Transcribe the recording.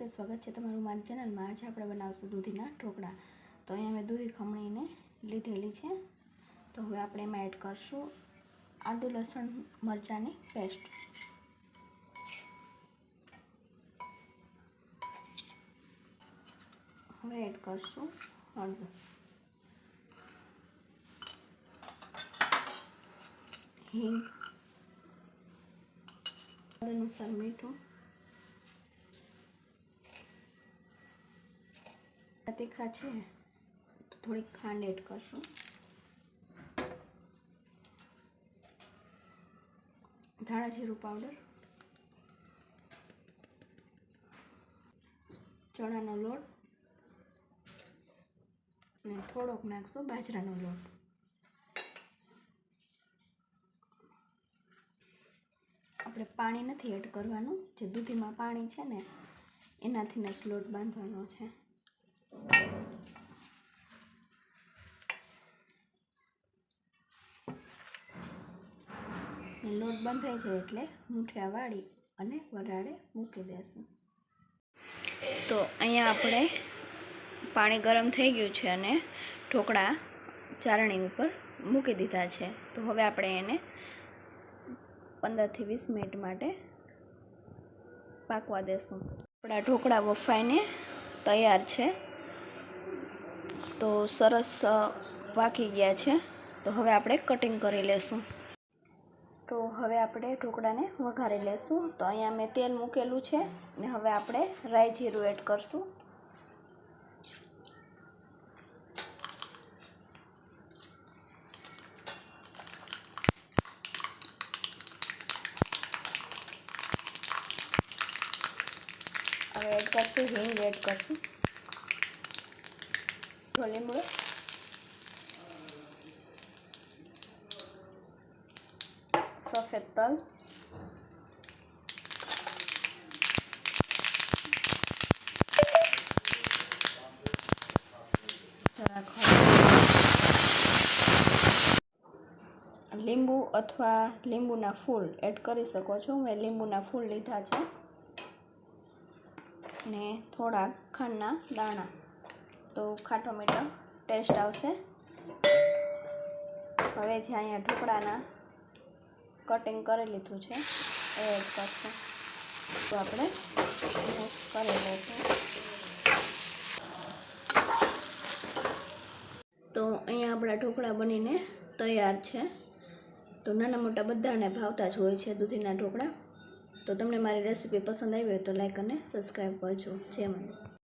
નમસ્તે, સ્વાગત છે તમારું મારી ચેનલમાં. આજે આપણે બનાવશું દૂધીના ઢોકળા. તો અહીંયા મેં દૂધી ખમણીને લીધેલી છે. તો હવે આપણે એમાં એડ કરશું આદુ, લસણ, મરચાંની પેસ્ટ. હવે એડ કરશું હળદર. હિંગ. અનુસાર મીઠું. તીખા છે, તો થોડીક ખાંડ એડ કરશું. ધાણા જીરું પાવડર. ચણાનો લોટ. અને થોડોક નાખશો બાજરાનો લોટ. આપણે પાણી નથી એડ કરવાનું, જે દૂધીમાં પાણી છે ને એનાથી જ લોટ બાંધવાનો છે. લોટ બંધાઈ જાય એટલે મૂઠિયા વાળી અને વરાળે મૂકી દેશું. તો અહીંયા આપણે પાણી ગરમ થઈ ગયું છે અને ઢોકળા ચારણી ઉપર મૂકી દીધા છે. તો હવે આપણે એને પંદરથી વીસ મિનિટ માટે પાકવા દેશું. આપણા ઢોકળા બફાઈને તૈયાર છે. તો સરસ પાકી ગયા છે. તો હવે આપણે કટિંગ કરી લેશું. તો હવે આપણે ઢોકળાને વઘારી લેશું. તો અહીંયા મેં તેલ મૂકેલું છે ને હવે આપણે રાઈ જીરું એડ કરશું. હવે એડ કરશું, હિંગ એડ કરશું. સફેદ તલ જરાક લીંબુ અથવા લીંબુના ફૂલ એડ કરી શકો છો. મેં લીંબુના ફૂલ લીધા છે. ને થોડા ખાંડના દાણા. તો ખાટો મીઠો ટેસ્ટ આવશે. હવે જે અહીંયા ઢોકળાના કટિંગ કરી લીધું છે, એ એડ કરશું. તો આપણે મિક્સ કરી લઈશું તો અહીંયા આપણા ઢોકળા બનીને તૈયાર છે. તો નાના મોટા બધાને ભાવતા જ હોય છે દૂધીના ઢોકળા. તો તમને મારી રેસીપી પસંદ આવી હોય તો લાઈક અને સબસ્ક્રાઈબ કરજો. જય મને